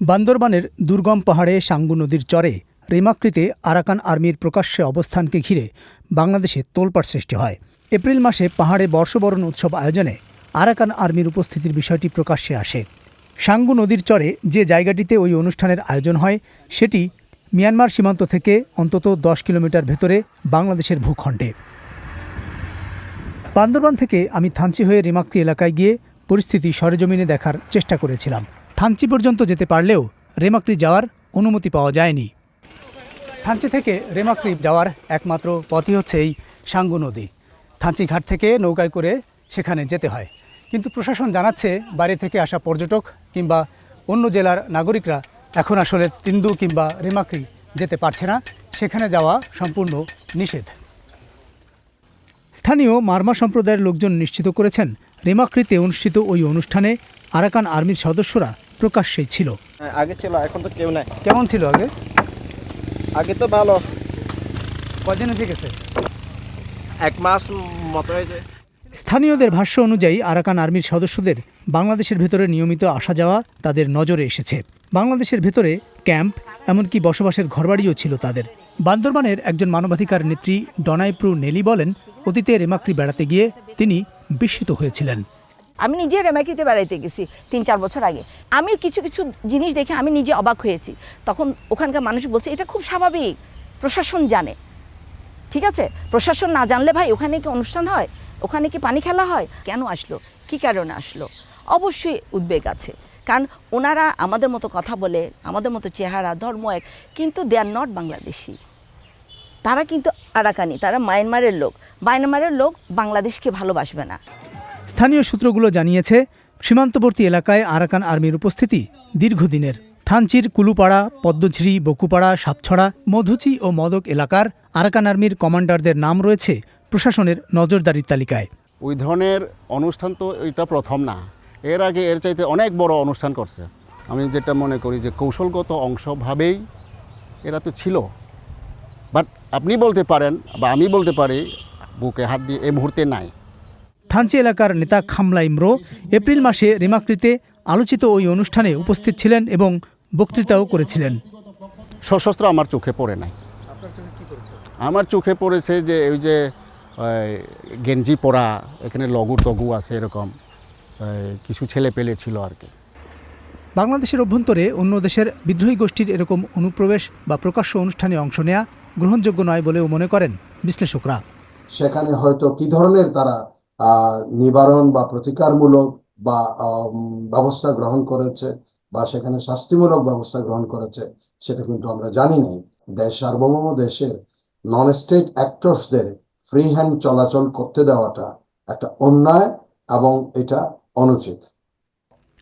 বান্দরবানের দুর্গম পাহাড়ে সাঙ্গু নদীর চরে রেমাকৃতে আরাকান আর্মির প্রকাশ্যে অবস্থানকে ঘিরে বাংলাদেশে তোলপাড় সৃষ্টি হয়। এপ্রিল মাসে পাহাড়ে বর্ষবরণ উৎসব আয়োজনে আরাকান আর্মির উপস্থিতির বিষয়টি প্রকাশ্যে আসে। সাঙ্গু নদীর চরে যে জায়গাটিতে ওই অনুষ্ঠানের আয়োজন হয়, সেটি মিয়ানমার সীমান্ত থেকে অন্তত দশ কিলোমিটার ভেতরে বাংলাদেশের ভূখণ্ডে। বান্দরবান থেকে আমি থানচি হয়ে রিমাক্রি এলাকায় গিয়ে পরিস্থিতি সরেজমিনে দেখার চেষ্টা করেছিলাম। থানচি পর্যন্ত যেতে পারলেও রেমাক্রি যাওয়ার অনুমতি পাওয়া যায়নি। থানচি থেকে রেমাক্রি যাওয়ার একমাত্র পথই হচ্ছে এই সাঙ্গু নদী। থানচি ঘাট থেকে নৌকায় করে সেখানে যেতে হয়। কিন্তু প্রশাসন জানাচ্ছে বাইরে থেকে আসা পর্যটক কিংবা অন্য জেলার নাগরিকরা এখন আসলে তিন্দু কিংবা রেমাক্রি যেতে পারছে না। সেখানে যাওয়া সম্পূর্ণ নিষেধ। স্থানীয় মারমা সম্প্রদায়ের লোকজন নিশ্চিত করেছেন রেমাকৃতে অনুষ্ঠিত ওই অনুষ্ঠানে আরাকান আর্মির সদস্যরা প্রকাশ্যেই ছিল। আগে ছিল এখন তো কেউ নাই। কেমন ছিল আগে? আগে তো ভালো। কদিন এসে গেছে এক মাস মতো হয়েছে। স্থানীয়দের ভাষ্য অনুযায়ী আরাকান আর্মির সদস্যদের বাংলাদেশের ভেতরে নিয়মিত আসা যাওয়া তাদের নজরে এসেছে। বাংলাদেশের ভেতরে ক্যাম্প এমনকি বসবাসের ঘরবাড়িও ছিল তাদের। বান্দরবানের একজন মানবাধিকার নেত্রী ডনাইপ্রু নেলি বলেন অতীতে রেমাক্রি বেড়াতে গিয়ে তিনি বিস্মিত হয়েছিলেন। আমি নিজে রেমাকিতে বেড়াইতে গেছি তিন, চার বছর আগে। আমি কিছু কিছু জিনিস দেখে আমি নিজে অবাক হয়েছি। তখন ওখানকার মানুষ বলছে, এটা খুব স্বাভাবিক, প্রশাসন জানে। ঠিক আছে? প্রশাসন না জানলে ভাই, ওখানে কি অনুষ্ঠান হয়? ওখানে কি পানি খেলা হয়? কেন আসলো? কি কারণে আসলো? অবশ্যই উদ্বেগ আছে। কারণ ওনারা আমাদের মতো কথা বলে, আমাদের মতো চেহারা, ধর্ম এক, কিন্তু দে আর নট বাংলাদেশি। তারা কিন্তু আরাকানি, তারা মায়ানমারের লোক। মায়ানমারের লোক বাংলাদেশকে ভালোবাসবে না। স্থানীয় সূত্রগুলো জানিয়েছে, সীমান্তবর্তী এলাকায় আরাকান আর্মির উপস্থিতি দীর্ঘদিনের। থানচির, কুলুপাড়া, পদ্মঝিরি, বকুপাড়া, সাপছড়া, মধুচি ও মদক এলাকার আরাকান আর্মির কমান্ডারদের নাম রয়েছে প্রশাসনের নজরদারির তালিকায়। ওই ধরনের অনুষ্ঠান তো এটা প্রথম না। এর আগে এর চাইতে অনেক বড় অনুষ্ঠান করছে। আমি যেটা মনে করি যে কৌশলগত অংশভাবেই এরা তো ছিল। বাট আপনি বলতে পারেন বা আমি বলতে পারি, বুকে হাত দিয়ে এই মুহূর্তে নাই। থানচি এলাকার নেতা খামলা ইমরো এপ্রিল মাসে রেমাকৃতে আলোচিত ওই অনুষ্ঠানে উপস্থিত ছিলেন এবং বক্তৃতাও করেছিলেন। সশস্ত্র আমার চোখে পড়ে নাই। আমার চোখে পড়েছে যে ওই যে গেঞ্জি পরা এখানে লঘু টগু আছে এরকম কিছু ছেলে পেলে ছিল আর কি। বাংলাদেশের অভ্যন্তরে অন্য দেশের বিদ্রোহী গোষ্ঠীর এরকম অনুপ্রবেশ বা প্রকাশ্য অনুষ্ঠানে অংশ নেওয়া গ্রহণযোগ্য নয় বলেও মনে করেন বিশ্লেষকরা। সেখানে হয়তো কি ধরনের তারা নিবারণ বা প্রতিকারমূলক বা ব্যবস্থা গ্রহণ করেছে বা সেখানে শাস্তিমূলক ব্যবস্থা গ্রহণ করেছে, সেটা কিন্তু আমরা জানি নাই। দেশ সার্বভৌম দেশের নন স্টেট অ্যাক্টর্সদের ফ্রি হ্যান্ড চলাচল করতে দেওয়াটা একটা অন্যায় এবং এটা অনুচিত।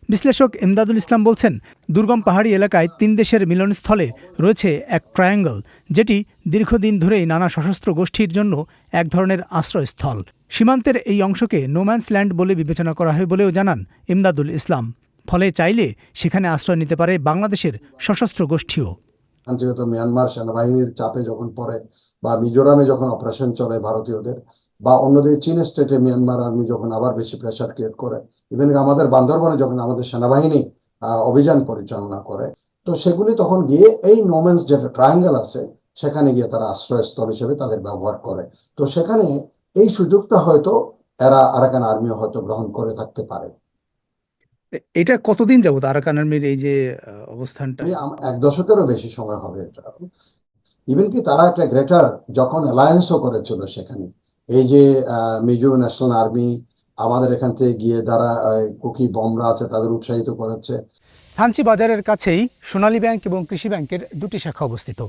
বিশ্লেষক এমদাদুল ইসলাম বলছেন, দুর্গম পাহাড়ি এলাকায় তিন দেশের মিলনস্থলে রয়েছে এক ট্রায়াঙ্গল, যেটি দীর্ঘদিন ধরেই নানা সশস্ত্র গোষ্ঠীর জন্য এক ধরনের আশ্রয়স্থল। সীমান্তের এই অংশকে নোম্যান্স ল্যান্ড বলে বিবেচনা করা হয় বলেও জানান ইমদাদুল ইসলাম। ফলে চাইলে সেখানে আশ্রয় নিতে পারে বাংলাদেশের সশস্ত্র গোষ্ঠীও। আন্তর্জাতিক মিয়ানমার সেনাবাহিনীর চাপে যখন পড়ে বা মিজোরামে যখন অপারেশন চলে ভারতীয়দের, বা অন্যদিকে চীন স্টেটে মিয়ানমার আর্মি যখন আবার বেশি প্রেশার ক্রিয়েট করে ইভেন আমাদের বান্দরবনে যখন আমাদের সেনাবাহিনী অভিযান পরিচালনা করে তো সেগুলি তখন গিয়ে এই নোমেন্স যেটা ট্রায়াঙ্গেল আছে সেখানে গিয়ে তারা আশ্রয়স্থল হিসেবে তাদের ব্যবহার করে। তো সেখানে এই সুযোগটা হয়তো এরা আরাকান আর্মিও হয়তো গ্রহণ করে থাকতে পারে। এটা কতদিন যাবত আরাকান আর্মির এই যে অবস্থানটা? এক দশকেরও বেশি সময় হবে এটা। ইভেন কি তারা একটা গ্রেটার যখন অ্যালায়েন্সও করেছিল সেখানে এই যে মিজো ন্যাশনাল আর্মি আমাদের এখান থেকে গিয়ে যারা কুকি বমরা আছে তাদের উৎসাহিত করেছে থানচি বাজারের কাছেই সোনালী ব্যাংক এবং কৃষি ব্যাংকের দুটি শাখা অবস্থিত।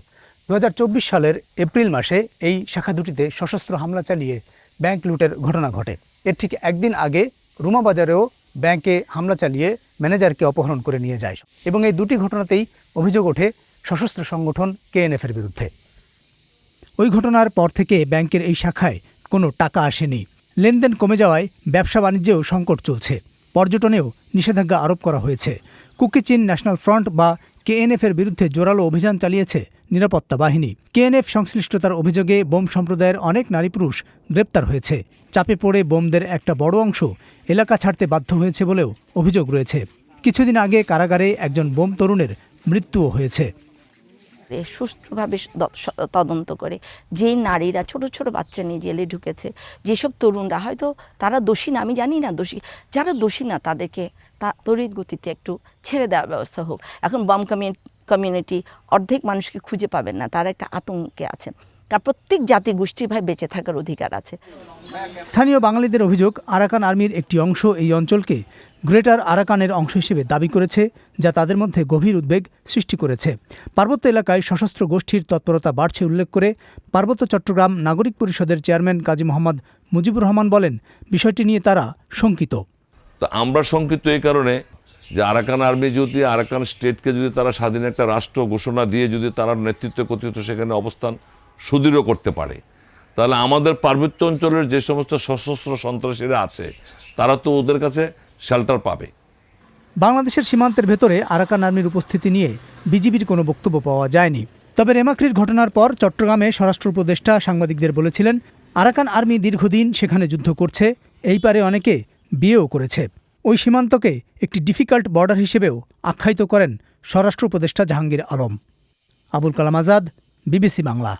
দুই হাজার চব্বিশ সালের এপ্রিল মাসে এই শাখা দুটিতে সশস্ত্র হামলা চালিয়ে ব্যাংক লুটের ঘটনা ঘটে। এর ঠিক একদিন আগে রুমা বাজারেও ব্যাংকে হামলা চালিয়ে ম্যানেজারকে অপহরণ করে নিয়ে যায়। এবং এই দুটি ঘটনাতেই অভিযোগ ওঠে সশস্ত্র সংগঠন কেএনএফের বিরুদ্ধে। ওই ঘটনার পর থেকে ব্যাংকের এই শাখায় কোনো টাকা আসেনি। লেনদেন কমে যাওয়ায় ব্যবসা বাণিজ্যেও সংকট চলছে। পর্যটনেও নিষেধাজ্ঞা আরোপ করা হয়েছে। কুকি চীন ন্যাশনাল ফ্রন্ট বা কেএনএফ এর বিরুদ্ধে জোরালো অভিযান চালিয়েছে নিরাপত্তা বাহিনী। কেএনএফ সংশ্লিষ্টতার অভিযোগে বোম সম্প্রদায়ের অনেক নারী পুরুষ গ্রেপ্তার হয়েছে। চাপে পড়ে বোমদের একটা বড় অংশ এলাকা ছাড়তে বাধ্য হয়েছে বলেও অভিযোগ রয়েছে। কিছুদিন আগে কারাগারে একজন বোম তরুণের মৃত্যুও হয়েছে। সুষ্ঠুভাবে তদন্ত করে, যেই নারীরা, ছোট ছোট বাচ্চা নিয়ে জেলে ঢুকেছে, যেসব তরুণরা, হয়তো তারা দোষী না, আমি জানি না দোষী, যারা দোষী না, তাদেরকে তা তড়িৎ গতিতে একটু ছেড়ে দেওয়ার ব্যবস্থা হোক। এখন বম কমিউনিটি অর্ধেক মানুষকে খুঁজে পাবেন না, তারা একটা আতঙ্কে আছে। তার প্রত্যেক জাতি গোষ্ঠীর ভাই বেঁচে থাকার অধিকার আছে। স্থানীয় বাঙালিদের অভিযোগ আরাকান আর্মির একটি অংশ এই অঞ্চলকে গ্রেটার আরাকানের অংশ হিসেবে দাবি করেছে যা তাদের মধ্যে গভীর উদ্বেগ সৃষ্টি করেছে। পার্বত্য এলাকায় সশস্ত্র গোষ্ঠীর তৎপরতা বাড়ছে উল্লেখ করে পার্বত্য চট্টগ্রাম নাগরিক পরিষদের চেয়ারম্যান কাজী মোহাম্মদ মুজিবুর রহমান বলেন বিষয়টি নিয়ে তারা শঙ্কিত। তো আমরা শঙ্কিত এই কারণে যে আরাকান আর্মি যদি আরাকান স্টেটকে যদি তারা স্বাধীন একটা রাষ্ট্র ঘোষণা দিয়ে যদি তারা নেতৃত্ব কর্তৃত্ব সেখানে অবস্থান সুদৃঢ় করতে পারে। তাহলে আমাদের পার্বত্য অঞ্চলের যে সমস্ত সশস্ত্র সন্ত্রাসীরা আছে, তারা তো ওদের কাছে শেল্টার পাবে। বাংলাদেশের সীমান্তের ভেতরে আরাকান আর্মির উপস্থিতি নিয়ে বিজিবির কোনো বক্তব্য পাওয়া যায়নি। তবে রেমাক্রির ঘটনার পর চট্টগ্রামে স্বরাষ্ট্র উপদেষ্টা সাংবাদিকদের বলেছিলেন, আরাকান আর্মি দীর্ঘদিন সেখানে যুদ্ধ করছে, এই পারে অনেকে বিয়েও করেছে। ওই সীমান্তকে একটি ডিফিকাল্ট বর্ডার হিসেবেও আখ্যায়িত করেন স্বরাষ্ট্র উপদেষ্টা জাহাঙ্গীর আলম। আবুল কালাম আজাদ, বিবিসি বাংলা।